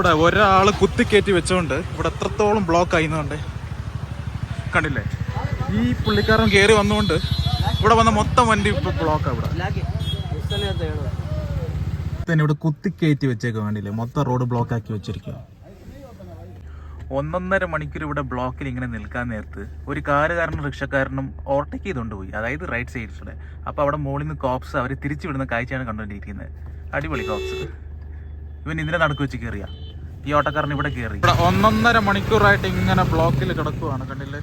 ഇവിടെ ഒരാൾ കുത്തിക്കയറ്റി വെച്ചോണ്ട് ഇവിടെ എത്രത്തോളം ബ്ലോക്ക് ആയിരുന്നുണ്ട് കണ്ടില്ലേ? ഈ പുള്ളിക്കാരൻ കയറി വന്നുകൊണ്ട് ഇവിടെ വന്ന മൊത്തം വണ്ടി ബ്ലോക്കാണ് ഇവിടെ. തന്നെ ഇവിടെ കുത്തിക്കയറ്റി വെച്ചേക്ക് വേണ്ടില്ലേ മൊത്തം റോഡ് ബ്ലോക്ക് ആക്കി വെച്ചിരിക്കുക ഒന്നൊന്നര മണിക്കൂർ ഇവിടെ ബ്ലോക്കിൽ ഇങ്ങനെ നിൽക്കാൻ നേരത്ത് ഒരു കാറുകാരനും റിക്ഷക്കാരനും ഓവർടേക്ക് ചെയ്തുകൊണ്ട് പോയി. അതായത് റൈറ്റ് സൈഡിലൂടെ അപ്പോൾ അവിടെ മുകളിൽ നിന്ന് കോപ്സ് അവർ തിരിച്ചു വിടുന്ന കാഴ്ചയാണ് കണ്ടുകൊണ്ടിരിക്കുന്നത് അടിപൊളി കോപ്സ് ഇവൻ ഇതിനെ നടക്കു വെച്ച് കയറിയ ഈ ഓട്ടക്കാരൻ ഇവിടെ കയറി ഒന്നൊന്നര മണിക്കൂറായിട്ട് ഇങ്ങനെ ബ്ലോക്കിൽ കിടക്കുവാണ് കണ്ടില്ലേ?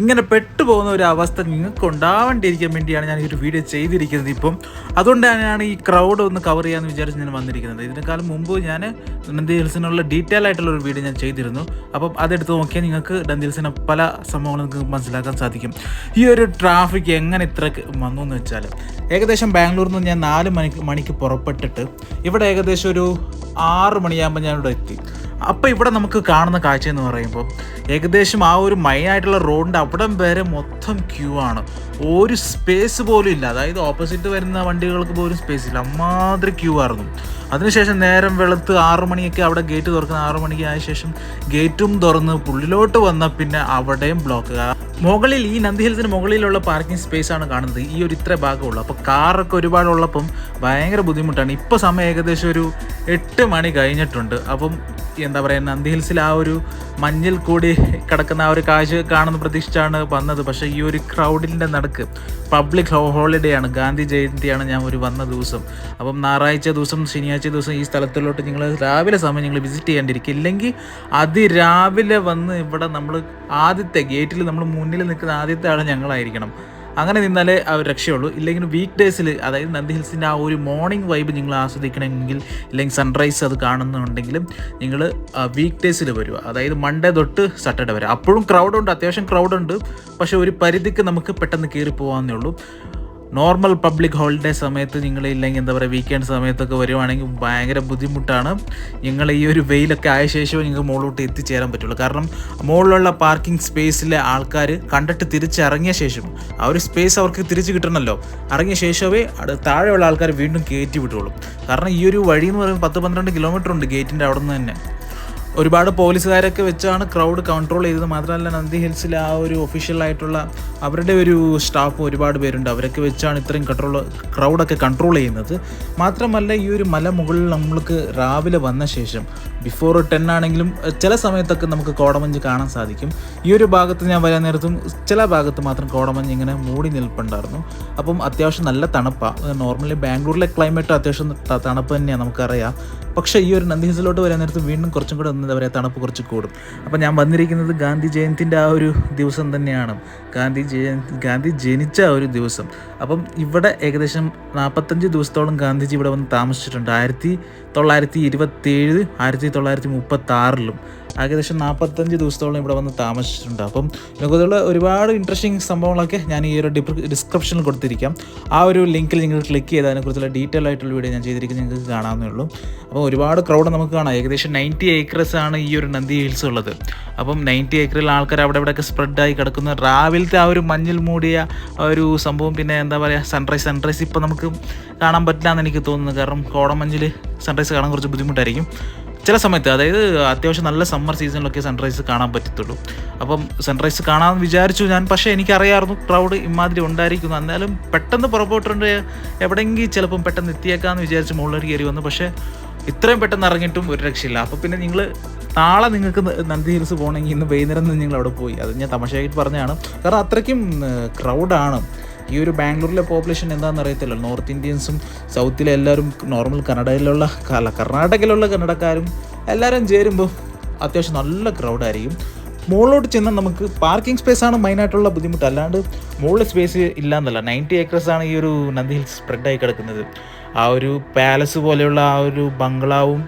ഇങ്ങനെ പെട്ടുപോകുന്ന ഒരു അവസ്ഥ നിങ്ങൾക്ക് ഉണ്ടാവേണ്ടിയിരിക്കാൻ വേണ്ടിയാണ് ഞാൻ ഈ ഒരു വീഡിയോ ചെയ്തിരിക്കുന്നത് ഇപ്പം. അതുകൊണ്ട് തന്നെയാണ് ഈ ക്രൗഡ് ഒന്ന് കവർ ചെയ്യാമെന്ന് വിചാരിച്ച് ഞാൻ വന്നിരിക്കുന്നത്. ഇതിനേക്കാളും മുമ്പ് ഞാൻ ഡന്തി ഹിൽസിനുള്ള ഡീറ്റെയിൽ ആയിട്ടുള്ള ഒരു വീഡിയോ ഞാൻ ചെയ്തിരുന്നു. അപ്പം അതെടുത്ത് നോക്കിയാൽ നിങ്ങൾക്ക് ഡന്തി ഹിൽസിനെ പല സംഭവങ്ങളും നിങ്ങൾക്ക് മനസ്സിലാക്കാൻ സാധിക്കും. ഈ ഒരു ട്രാഫിക് എങ്ങനെ ഇത്ര വന്നു എന്ന് വെച്ചാൽ ഏകദേശം ബാംഗ്ലൂരിൽ നിന്ന് ഞാൻ നാല് മണിക്ക് മണിക്ക് പുറപ്പെട്ടിട്ട് ഇവിടെ ഏകദേശം ഒരു ആറ് മണിയാകുമ്പോൾ ഞാനിവിടെ എത്തി. അപ്പോൾ ഇവിടെ നമുക്ക് കാണുന്ന കാഴ്ച എന്ന് പറയുമ്പോൾ ഏകദേശം ആ ഒരു മൈനായിട്ടുള്ള റോഡിന്റെ അവിടം വരെ മൊത്തം ക്യൂ ആണ്. ഒരു സ്പേസ് പോലും ഇല്ല. അതായത് ഓപ്പോസിറ്റ് വരുന്ന വണ്ടികൾക്ക് പോലും സ്പേസ് ഇല്ല. അമ്മാതിരി ക്യൂ ആയിരുന്നു. അതിനുശേഷം നേരം വെളുത്ത് ആറു മണിയൊക്കെ അവിടെ ഗേറ്റ് തുറക്കുന്ന ആറു മണിക്ക് ആയ ശേഷം ഗേറ്റും തുറന്ന് പുള്ളിലോട്ട് വന്ന പിന്നെ അവിടെയും ബ്ലോക്ക് മുകളിൽ ഈ നന്ദി ഹിൽസിന് മുകളിലുള്ള പാർക്കിംഗ് സ്പേസ് ആണ് കാണുന്നത്. ഈ ഒരു ഇത്ര ഭാഗമുള്ളൂ അപ്പോൾ കാറൊക്കെ ഒരുപാട് ഉള്ളപ്പം ഭയങ്കര ബുദ്ധിമുട്ടാണ്. ഇപ്പോൾ സമയം ഏകദേശം ഒരു എട്ട് മണി കഴിഞ്ഞിട്ടുണ്ട്. അപ്പം എന്താ പറയുക നന്ദി ഹിൽസിൽ ആ ഒരു മഞ്ഞിൽ കൂടി കിടക്കുന്ന ആ ഒരു കാഴ്ച കാണുന്ന പ്രതീക്ഷിച്ചാണ് വന്നത്. പക്ഷേ ഈ ഒരു ക്രൗഡിന്റെ നടക്ക് പബ്ലിക് ഹോളിഡേ ആണ്. ഗാന്ധി ജയന്തിയാണ് ഞാൻ ഒരു വന്ന ദിവസം. അപ്പം ഞായറാഴ്ച ദിവസം ശനിയാഴ്ച ദിവസം ഈ സ്ഥലത്തിലോട്ട് നിങ്ങൾ രാവിലെ സമയം നിങ്ങൾ വിസിറ്റ് ചെയ്യേണ്ടിയിരിക്കും ഇല്ലെങ്കിൽ അതിരാവിലെ വന്ന് ഇവിടെ നമ്മൾ ആദ്യത്തെ ഗേറ്റിൽ നമ്മൾ മുന്നിൽ നിൽക്കുന്ന ആദ്യത്തെ ആൾ ഞങ്ങളായിരിക്കണം. അങ്ങനെ നിന്നാലേ അവർ രക്ഷയുള്ളൂ. ഇല്ലെങ്കിൽ വീക്ക് ഡേയ്സിൽ അതായത് നന്ദി ഹിൽസിന്റെ ആ ഒരു മോർണിംഗ് വൈബ് നിങ്ങൾ ആസ്വദിക്കണമെങ്കിൽ ഇല്ലെങ്കിൽ സൺറൈസ് അത് കാണുന്നുണ്ടെങ്കിലും നിങ്ങൾ വീക്ക് ഡേയ്സിൽ വരിക. അതായത് മൺഡേ തൊട്ട് സാറ്റർഡേ വരെ. അപ്പോഴും ക്രൗഡുണ്ട് അത്യാവശ്യം ക്രൗഡുണ്ട് പക്ഷേ ഒരു പരിധിക്ക് നമുക്ക് പെട്ടെന്ന് കയറി പോകാമെന്നേ ഉള്ളൂ. നോർമൽ പബ്ലിക് ഹോളിഡേ സമയത്ത് നിങ്ങൾ ഇല്ലെങ്കിൽ എന്താ പറയുക വീക്കെൻഡ് സമയത്തൊക്കെ വരുവാണെങ്കിൽ ഭയങ്കര ബുദ്ധിമുട്ടാണ്. നിങ്ങൾ ഈ ഒരു വെയിലൊക്കെ ആയ ശേഷമേ നിങ്ങൾക്ക് മുകളിലോട്ട് എത്തിച്ചേരാൻ പറ്റുള്ളൂ. കാരണം മുകളിലുള്ള പാർക്കിംഗ് സ്പേസിലെ ആൾക്കാർ കണ്ടിട്ട് തിരിച്ചിറങ്ങിയ ശേഷം ആ ഒരു സ്പേസ് അവർക്ക് തിരിച്ച് കിട്ടണമല്ലോ ഇറങ്ങിയ ശേഷമേ താഴെയുള്ള ആൾക്കാർ വീണ്ടും കയറ്റി വിട്ടുള്ളൂ കാരണം ഈ ഒരു വഴി എന്ന് പറയുമ്പോൾ പത്ത് പന്ത്രണ്ട് കിലോമീറ്റർ ഉണ്ട് ഗേറ്റിന്റെ അവിടെ നിന്ന് തന്നെ. ഒരുപാട് പോലീസുകാരൊക്കെ വെച്ചാണ് ക്രൗഡ് കൺട്രോൾ ചെയ്തത്. മാത്രമല്ല നന്ദി ഹിൽസിൽ ആ ഒരു ഒഫീഷ്യൽ ആയിട്ടുള്ള അവരുടെ ഒരു സ്റ്റാഫ് ഒരുപാട് പേരുണ്ട്. അവരൊക്കെ വെച്ചാണ് ഇത്രയും കൺട്രോൾ ക്രൗഡൊക്കെ കൺട്രോൾ ചെയ്യുന്നത്. മാത്രമല്ല ഈ ഒരു മല മുകളിൽ നമ്മൾക്ക് രാവിലെ വന്ന ശേഷം ബിഫോർ ടെൻ ആണെങ്കിലും ചില സമയത്തൊക്കെ നമുക്ക് കോടമഞ്ഞ് കാണാൻ സാധിക്കും. ഈ ഒരു ഭാഗത്ത് ഞാൻ വരാൻ നേരത്തും ചില ഭാഗത്ത് മാത്രം കോടമഞ്ഞ് ഇങ്ങനെ മൂടി നിൽപ്പുണ്ടായിരുന്നു. അപ്പം അത്യാവശ്യം നല്ല തണുപ്പാണ് നോർമലി ബാംഗ്ലൂരിലെ ക്ലൈമറ്റ് അത്യാവശ്യം തണുപ്പ് തന്നെയാണ് നമുക്കറിയാം. പക്ഷേ ഈ ഒരു നന്ദി ഹിൽസിലോട്ട് വരാൻ നേരത്ത് വീണ്ടും കുറച്ചും കൂടെ എന്താ വരെ തണുപ്പ് കുറച്ച് കൂടും. അപ്പോൾ ഞാൻ വന്നിരിക്കുന്നത് ഗാന്ധി ജയന്തിന്റെ ആ ഒരു ദിവസം തന്നെയാണ്. ഗാന്ധി ജയന്തി ഗാന്ധി ജനിച്ച ആ ഒരു ദിവസം. അപ്പം ഇവിടെ ഏകദേശം നാൽപ്പത്തഞ്ച് ദിവസത്തോളം ഗാന്ധിജി ഇവിടെ വന്ന് താമസിച്ചിട്ടുണ്ട്. ആയിരത്തി തൊള്ളായിരത്തി ഇരുപത്തേഴ് ആയിരത്തി തൊള്ളായിരത്തി മുപ്പത്തി ആറിലും ഏകദേശം നാൽപ്പത്തഞ്ച് ദിവസത്തോളം ഇവിടെ വന്ന് താമസിച്ചിട്ടുണ്ട്. അപ്പം ലോകത്തുള്ള ഒരുപാട് ഇൻട്രസ്റ്റിംഗ് സംഭവങ്ങളൊക്കെ ഞാൻ ഈ ഒരു ഡിസ്ക്രിപ്ഷനിൽ കൊടുത്തിരിക്കാം. ആ ഒരു ലിങ്കിൽ നിങ്ങൾ ക്ലിക്ക് ചെയ്ത് അതിനെക്കുറിച്ചുള്ള ഡീറ്റെയിൽ ആയിട്ടുള്ള വീഡിയോ ഞാൻ ചെയ്തിരിക്കുന്നത് നിങ്ങൾക്ക് കാണാവുന്നേ ഉള്ളൂ. അപ്പോൾ ഒരുപാട് ക്രൗഡ് നമുക്ക് കാണാം. ഏകദേശം നയന്റി ഏക്കറസ് ആണ് ഈ ഒരു നന്ദി ഹിൽസ് ഉള്ളത്. അപ്പം നയന്റി ഏക്കറിൽ ആൾക്കാർ അവിടെ ഇവിടെയൊക്കെ സ്പ്രെഡായി കിടക്കുന്ന. രാവിലത്തെ ആ ഒരു മഞ്ഞിൽ മൂടിയ ഒരു സംഭവം പിന്നെ എന്താ പറയുക സൺറൈസ് സൺറൈസ് ഇപ്പോൾ നമുക്ക് കാണാൻ പറ്റില്ല എന്ന് എനിക്ക് തോന്നുന്നു. കാരണം കോടമഞ്ഞിൽ സൺറൈസ് കാണാൻ കുറച്ച് ബുദ്ധിമുട്ടായിരിക്കും. ചില സമയത്ത് അതായത് അത്യാവശ്യം നല്ല സമ്മർ സീസണിലൊക്കെ സൺറൈസ് കാണാൻ പറ്റത്തുള്ളൂ. അപ്പം സൺറൈസ് കാണാമെന്ന് വിചാരിച്ചു ഞാൻ പക്ഷേ എനിക്കറിയാമായിരുന്നു ക്രൗഡ് ഇമാതിരി ഉണ്ടായിരിക്കുന്നു. എന്നാലും പെട്ടെന്ന് പുറപ്പെട്ടുണ്ട് എവിടെയെങ്കിലും ചിലപ്പം പെട്ടെന്ന് എത്തിയേക്കാമെന്ന് വിചാരിച്ച് മുകളിലേക്ക് കയറി വന്നു. പക്ഷേ ഇത്രയും പെട്ടെന്ന് ഇറങ്ങിയിട്ടും ഒരു രക്ഷയില്ല. അപ്പോൾ പിന്നെ നിങ്ങൾ നാളെ നിങ്ങൾക്ക് നന്ദി ഹിൽസ് പോകണമെങ്കിൽ ഇന്ന് വൈകുന്നേരം നിങ്ങൾ അവിടെ പോയി. അത് ഞാൻ തമാശയായിട്ട് പറഞ്ഞതാണ്. കാരണം അത്രയ്ക്കും ക്രൗഡാണ് ഈ ഒരു ബാംഗ്ലൂരിലെ പോപ്പുലേഷൻ എന്താണെന്ന് അറിയത്തില്ല. നോർത്ത് ഇന്ത്യൻസും സൗത്തിലെ എല്ലാവരും നോർമൽ കന്നഡയിലുള്ള അല്ല കർണാടകയിലുള്ള കന്നഡക്കാരും എല്ലാവരും ചേരുമ്പോൾ അത്യാവശ്യം നല്ല ക്രൗഡായിരിക്കും മുകളിലോട്ട് ചെന്നാൽ നമുക്ക് പാർക്കിംഗ് സ്പേസ് ആണ് മെയിനായിട്ടുള്ള ബുദ്ധിമുട്ട്. അല്ലാണ്ട് മുകളിൽ സ്പേസ് ഇല്ലാന്നല്ല. നയന്റി ആണ് ഈ ഒരു നന്ദി ഹിൽസ് സ്പ്രെഡായി കിടക്കുന്നത്. ആ ഒരു പാലസ് പോലെയുള്ള ആ ഒരു ബംഗ്ലാവും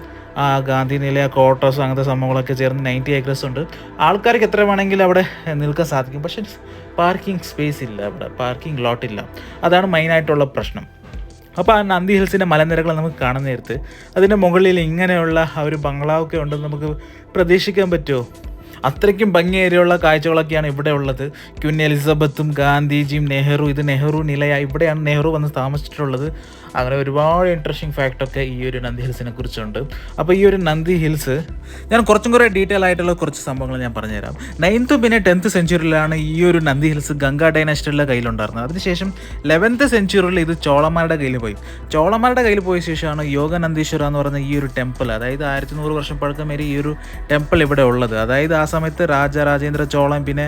ഗാന്ധി നിലയ ക്വാർട്ടേഴ്സ് അങ്ങനത്തെ സംഭവങ്ങളൊക്കെ ചേർന്ന് നയന്റി ഏക്കർസ് ഉണ്ട്. ആൾക്കാർക്ക് എത്ര വേണമെങ്കിലും അവിടെ നിൽക്കാൻ സാധിക്കും. പക്ഷേ പാർക്കിംഗ് സ്പേസ് ഇല്ല അവിടെ. പാർക്കിംഗ് ലോട്ട് ഇല്ല. അതാണ് മെയിനായിട്ടുള്ള പ്രശ്നം. അപ്പോൾ ആ നന്ദി ഹിൽസിന്റെ മലനിരകൾ നമുക്ക് കാണുന്ന നേരത്ത് അതിന്റെ മുകളിൽ ഇങ്ങനെയുള്ള ആ ഒരു ബംഗ്ലാവൊക്കെ ഉണ്ടെന്ന് നമുക്ക് പ്രതീക്ഷിക്കാൻ പറ്റുമോ? അത്രയ്ക്കും ഭംഗിയേറിയുള്ള കാഴ്ചകളൊക്കെയാണ് ഇവിടെ ഉള്ളത്. ക്വീൻ എലിസബത്തും ഗാന്ധിജിയും നെഹ്റു ഇത് നെഹ്റു നിലയ ഇവിടെയാണ് നെഹ്റു വന്ന് താമസിച്ചിട്ടുള്ളത്. അങ്ങനെ ഒരുപാട് ഇൻട്രസ്റ്റിംഗ് ഫാക്റ്റൊക്കെ ഈ ഒരു നന്ദി ഹിൽസിനെ കുറിച്ചുണ്ട്. അപ്പോൾ ഈ ഒരു നന്ദി ഹിൽസ് ഞാൻ കുറച്ചും കുറേ ഡീറ്റെയിൽ ആയിട്ടുള്ള കുറച്ച് സംഭവങ്ങൾ ഞാൻ പറഞ്ഞുതരാം. നയൻത്ത് പിന്നെ ടെൻത്ത് സെഞ്ചുറിയിലാണ് ഈ ഒരു നന്ദി ഹിൽസ് ഗംഗാ ഡൈനാസ്റ്റിയുടെ കയ്യിലുണ്ടായിരുന്നത്. അതിനുശേഷം ലെവൻത്ത് സെഞ്ചുറിയിൽ ഇത് ചോളന്മാരുടെ കയ്യിൽ പോയി. ചോളന്മാരുടെ കയ്യിൽ പോയ ശേഷമാണ് യോഗനന്ദീശ്വര എന്ന് പറയുന്ന ഈ ഒരു ടെമ്പിൾ അതായത് ആയിരത്തി നൂറ് വർഷം പഴക്കമേറി ഈ ഒരു ടെമ്പിൾ ഇവിടെ ഉള്ളത്. അതായത് ആ സമയത്ത് രാജരാജേന്ദ്ര ചോളൻ പിന്നെ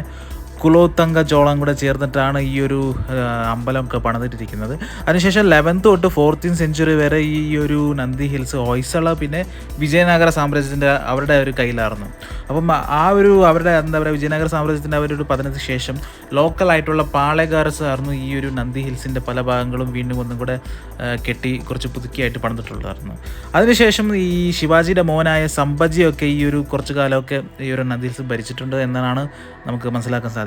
കുലോത്തങ്ക ചോളം കൂടെ ചേർന്നിട്ടാണ് ഈ ഒരു അമ്പലം അമ്പലമൊക്കെ പണിതിട്ടിരിക്കുന്നത്. അതിനുശേഷം ലെവൻത്ത് തൊട്ട് ഫോർത്തീൻ സെഞ്ചുറി വരെ ഈ ഒരു നന്ദി ഹിൽസ് ഹൊയ്സള പിന്നെ വിജയനഗര സാമ്രാജ്യത്തിന്റെ അവരുടെ ഒരു കയ്യിലായിരുന്നു. അപ്പം ആ ഒരു അവരുടെ എന്താ പറയുക വിജയനഗര സാമ്രാജ്യത്തിന്റെ അവരൊരു പതനത്തിന് ശേഷം ലോക്കലായിട്ടുള്ള പാളയക്കാരസ് ആയിരുന്നു ഈ ഒരു നന്ദി ഹിൽസിന്റെ പല ഭാഗങ്ങളും വീണ്ടും ഒന്നും കൂടെ കെട്ടി കുറച്ച് പുതുക്കിയായിട്ട് പണിതിട്ടുള്ളതായിരുന്നു. അതിനുശേഷം ഈ ശിവാജിയുടെ മോനായ സംഭജിയൊക്കെ ഈ ഒരു കുറച്ച് കാലമൊക്കെ ഈ ഒരു നന്ദി ഹിൽസ് ഭരിച്ചിട്ടുണ്ട് എന്നാണ് നമുക്ക് മനസ്സിലാക്കാൻ സാധിക്കുന്നത്.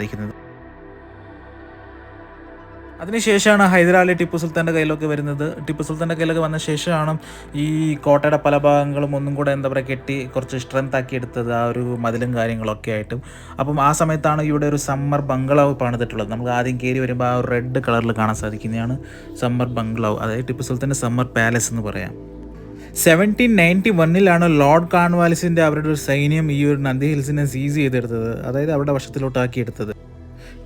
അതിനുശേഷമാണ് ഹൈദരാലി ടിപ്പു സുൽത്താന്റെ കയ്യിലൊക്കെ വരുന്നത്. ടിപ്പു സുൽത്താന്റെ കയ്യിലൊക്കെ വന്ന ശേഷമാണ് ഈ കോട്ടയുടെ പല ഭാഗങ്ങളും ഒന്നും കൂടെ എന്താ പറയുക കെട്ടി കുറച്ച് സ്ട്രെങ്ത് ആക്കി എടുത്തത് ആ ഒരു മതിലും കാര്യങ്ങളൊക്കെ ആയിട്ടും. അപ്പം ആ സമയത്താണ് ഇവിടെ ഒരു സമ്മർ ബംഗ്ലാവ് പണിതിട്ടുള്ളത്. നമുക്ക് ആദ്യം കയറി വരുമ്പോൾ ആ ഒരു റെഡ് കളറിൽ കാണാൻ സാധിക്കുന്നതാണ് സമ്മർ ബംഗ്ലാവ് അതായത് ടിപ്പു സുൽത്താന്റെ സമ്മർ പാലസ് എന്ന് പറയാം. സെവന്റീൻ നയന്റി വണ്ണിലാണ് ലോർഡ് കാൺവാലിസിന്റെ അവരുടെ ഒരു സൈന്യം ഈ ഒരു നന്ദി ഹിൽസിനെ സീസ് ചെയ്തെടുത്തത്. അതായത് അവരുടെ വശത്തിലോട്ടാക്കിയെടുത്തത്.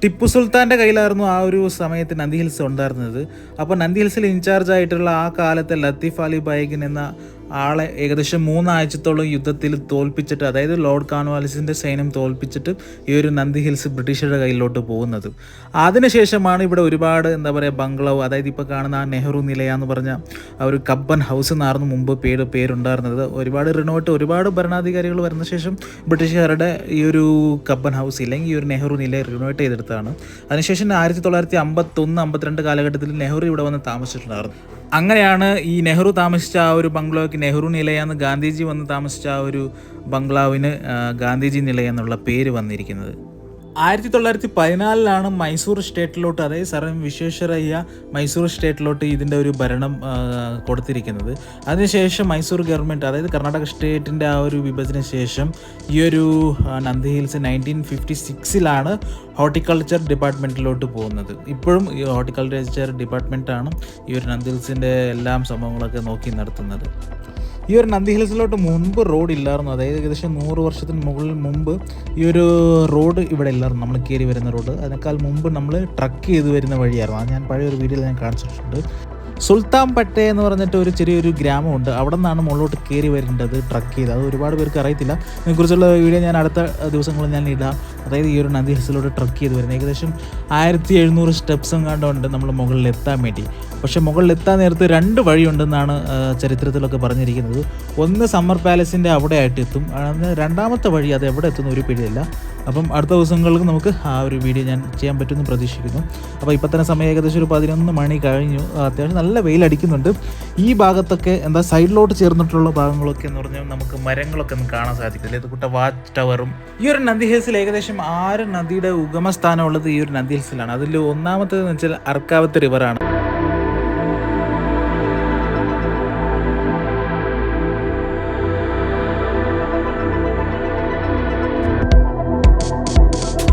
ടിപ്പു സുൽത്താന്റെ കയ്യിലായിരുന്നു ആ ഒരു സമയത്ത് നന്ദി ഹിൽസ് ഉണ്ടായിരുന്നത്. അപ്പോൾ നന്ദി ഹിൽസിൽ ഇൻചാർജ് ആയിട്ടുള്ള ആ കാലത്തെ ലത്തീഫ് അലി ബൈഗിൻ എന്ന ആളെ ഏകദേശം മൂന്നാഴ്ചത്തോളം യുദ്ധത്തിൽ തോൽപ്പിച്ചിട്ട് അതായത് ലോർഡ് കാൺവാലിസിന്റെ സൈന്യം തോൽപ്പിച്ചിട്ട് ഈ ഒരു നന്ദി ഹിൽസ് ബ്രിട്ടീഷുകാരുടെ കയ്യിലോട്ട് പോകുന്നത്. അതിനുശേഷമാണ് ഇവിടെ ഒരുപാട് എന്താ പറയുക ബംഗ്ലാവ് അതായത് ഇപ്പോൾ കാണുന്ന ആ നെഹ്റു നിലയ എന്ന് പറഞ്ഞ ആ ഒരു കബ്ബൻ ഹൗസ് എന്നായിരുന്നു മുമ്പ് പേര് പേരുണ്ടായിരുന്നത്. ഒരുപാട് റിനോട്ട് ഒരുപാട് ഭരണാധികാരികൾ വരുന്ന ശേഷം ബ്രിട്ടീഷുകാരുടെ ഈ ഒരു കബ്ബൻ ഹൗസ് ഇല്ലെങ്കിൽ ഈ ഒരു നെഹ്റു നില റിനോവേറ്റ് ചെയ്തെടുത്താണ് അതിനുശേഷം ആയിരത്തി തൊള്ളായിരത്തി അമ്പത്തൊന്ന് അമ്പത്തിരണ്ട് കാലഘട്ടത്തിൽ നെഹ്റു ഇവിടെ വന്ന് താമസിച്ചിട്ടുണ്ടായിരുന്നു. അങ്ങനെയാണ് ഈ നെഹ്റു താമസിച്ച ആ ഒരു ബംഗ്ലാവിക്ക് നെഹ്റു നിലയെന്ന് ഗാന്ധിജി വന്ന് താമസിച്ച ആ ഒരു ബംഗ്ലാവിന് ഗാന്ധിജി നിലയെന്നുള്ള പേര് വന്നിരിക്കുന്നത്. ആയിരത്തി തൊള്ളായിരത്തി പതിനാലിലാണ് മൈസൂർ സ്റ്റേറ്റിലോട്ട് അതായത് എം വിശ്വേശ്വരയ്യ മൈസൂർ സ്റ്റേറ്റിലോട്ട് ഇതിന്റെ ഒരു ഭരണം കൊടുത്തിരിക്കുന്നത്. അതിനുശേഷം മൈസൂർ ഗവൺമെന്റ് അതായത് കർണാടക സ്റ്റേറ്റിന്റെ ആ ഒരു വിഭജന ശേഷം ഈ ഒരു നന്ദി ഹിൽസ് നയന്റീൻ ഫിഫ്റ്റി സിക്സിലാണ് ഹോർട്ടിക്കൾച്ചർ ഡിപ്പാർട്ട്മെന്റിലോട്ട് പോകുന്നത്. ഇപ്പോഴും ഈ ഹോർട്ടിക്കൾച്ചർ ഡിപ്പാർട്ട്മെന്റാണ് ഈ ഒരു നന്ദി ഹിൽസിന്റെ എല്ലാം സംഭവങ്ങളൊക്കെ നോക്കി നടത്തുന്നത്. ഈ ഒരു നന്ദി ഹിൽസിലോട്ട് മുൻപ് റോഡ് ഇല്ലായിരുന്നു. അതായത് ഏകദേശം നൂറ് വർഷത്തിന് മുകളിൽ മുമ്പ് ഈ ഒരു റോഡ് ഇവിടെ ഇല്ലായിരുന്നു. നമ്മൾ കയറി വരുന്ന റോഡ്. അതിനേക്കാൾ മുമ്പ് നമ്മൾ ട്രക്ക് ചെയ്ത് വരുന്ന വഴിയായിരുന്നു. അത് ഞാൻ പഴയ ഒരു വീഡിയോയിൽ ഞാൻ കാണിച്ചിട്ടുണ്ട്. സുൽത്താൻ പട്ടേ എന്ന് പറഞ്ഞിട്ട് ഒരു ചെറിയൊരു ഗ്രാമമുണ്ട്. അവിടെ നിന്നാണ് മുകളിലോട്ട് കയറി വരേണ്ടത് ട്രക്ക് ചെയ്ത്. അത് ഒരുപാട് പേർക്ക് അറിയത്തില്ല. ഇതിനെക്കുറിച്ചുള്ള വീഡിയോ ഞാൻ അടുത്ത ദിവസങ്ങളിൽ ഞാൻ ഇടാം. അതായത് ഈ ഒരു നദി ഹിൽസിലോട്ട് ട്രക്ക് ചെയ്ത് വരുന്നത്. ഏകദേശം ആയിരത്തി എഴുന്നൂറ് സ്റ്റെപ്സും കണ്ടുണ്ട് നമ്മൾ മുകളിൽ എത്താൻ വേണ്ടി. പക്ഷേ മുകളിൽ എത്താൻ നേരത്ത് രണ്ട് വഴിയുണ്ടെന്നാണ് ചരിത്രത്തിലൊക്കെ പറഞ്ഞിരിക്കുന്നത്. ഒന്ന് സമ്മർ പാലസിന്റെ അവിടെ ആയിട്ട് എത്തും രണ്ടാമത്തെ വഴി അത് എവിടെ എത്തുന്ന ഒരു പിടിയില്ല. അപ്പം അടുത്ത ദിവസങ്ങൾക്ക് നമുക്ക് ആ ഒരു വീഡിയോ ഞാൻ ചെയ്യാൻ പറ്റുമെന്ന് പ്രതീക്ഷിക്കുന്നു. അപ്പോൾ ഇപ്പം തന്നെ സമയം ഏകദേശം ഒരു പതിനൊന്ന് മണി കഴിഞ്ഞു. അത്യാവശ്യം നല്ല വെയിലടിക്കുന്നുണ്ട് ഈ ഭാഗത്തൊക്കെ എന്താ സൈഡിലോട്ട് ചേർന്നിട്ടുള്ള ഭാഗങ്ങളൊക്കെ എന്ന് പറഞ്ഞാൽ നമുക്ക് മരങ്ങളൊക്കെ ഒന്ന് കാണാൻ സാധിക്കില്ല ഇത് കൂട്ട വാച്ച് ടവറും ഈ ഒരു നദി ഹിൽസിൽ ഏകദേശം ആറ് നദിയുടെ ഉഗമസ്ഥാനമുള്ളത് ഈ ഒരു നദി ഹിൽസിലാണ്. അതിൽ ഒന്നാമത്തേത് വെച്ചാൽ അർക്കാവത്ത് റിവറാണ്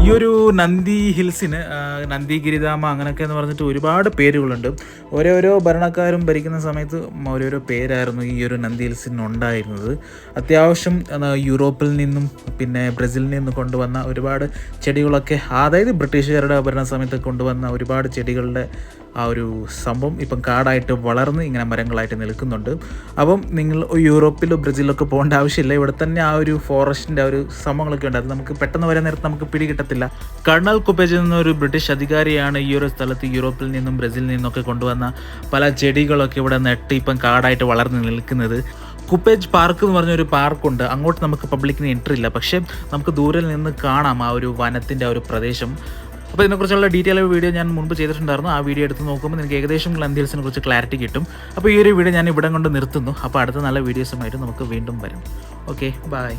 ഈ ഒരു നന്ദി ഹിൽസിന് നന്ദി ഗിരിധാമ അങ്ങനെയൊക്കെ എന്ന് പറഞ്ഞിട്ട് ഒരുപാട് പേരുകളുണ്ട്. ഓരോരോ ഭരണക്കാരും ഭരിക്കുന്ന സമയത്ത് ഓരോരോ പേരായിരുന്നു ഈ ഒരു നന്ദി ഹിൽസിന് ഉണ്ടായിരുന്നത് അത്യാവശ്യം യൂറോപ്പിൽ നിന്നും പിന്നെ ബ്രസീലിൽ നിന്നും കൊണ്ടുവന്ന ഒരുപാട് ചെടികളൊക്കെ അതായത് ബ്രിട്ടീഷുകാരുടെ ഭരണ സമയത്ത് കൊണ്ടുവന്ന ഒരുപാട് ചെടികളുടെ ആ ഒരു സംഭവം ഇപ്പം കാടായിട്ട് വളർന്ന് ഇങ്ങനെ മരങ്ങളായിട്ട് നിൽക്കുന്നുണ്ട്. അപ്പം നിങ്ങൾ യൂറോപ്പിലോ ബ്രസീലിലൊക്കെ പോകേണ്ട ആവശ്യമില്ല. ഇവിടെ തന്നെ ആ ഒരു ഫോറസ്റ്റിന്റെ ആ ഒരു സംഭവങ്ങളൊക്കെ ഉണ്ട് അത് നമുക്ക് പെട്ടെന്ന് വരാൻ നേരത്ത് നമുക്ക് പിടികിട്ടത്തില്ല. കർണൽ കുപ്പേജ് എന്നൊരു ബ്രിട്ടീഷ് അധികാരിയാണ് ഈ ഒരു സ്ഥലത്ത് യൂറോപ്പിൽ നിന്നും ബ്രസീലിൽ നിന്നൊക്കെ കൊണ്ടുവന്ന പല ചെടികളൊക്കെ ഇവിടെ നട്ട് ഇപ്പം കാടായിട്ട് വളർന്ന് നിൽക്കുന്നത്. കുപ്പേജ് പാർക്ക് എന്ന് പറഞ്ഞൊരു പാർക്കുണ്ട് അങ്ങോട്ട് നമുക്ക് പബ്ലിക്കിന് എൻട്രി ഇല്ല. പക്ഷേ നമുക്ക് ദൂരെ നിന്ന് കാണാം ആ ഒരു വനത്തിന്റെ ആ ഒരു പ്രദേശം. അപ്പോൾ ഇതിനെക്കുറിച്ചുള്ള ഡീറ്റെയിൽ വീഡിയോ ഞാൻ മുൻപ് ചെയ്തിട്ടുണ്ടായിരുന്നു. ആ വീഡിയോ എടുത്ത് നോക്കുമ്പോൾ നിങ്ങൾക്ക് ഏകദേശം ഗ്ലന്തിയൽസിനെ കുറിച്ച് ക്ലാരിറ്റി കിട്ടും. അപ്പോൾ ഈ ഒരു വീഡിയോ ഞാൻ ഇവിടെ കൊണ്ട് നിർത്തുന്നു. അപ്പോൾ അടുത്ത നല്ല വീഡിയോസുമായിട്ട് നമുക്ക് വീണ്ടും വരും. Okay bye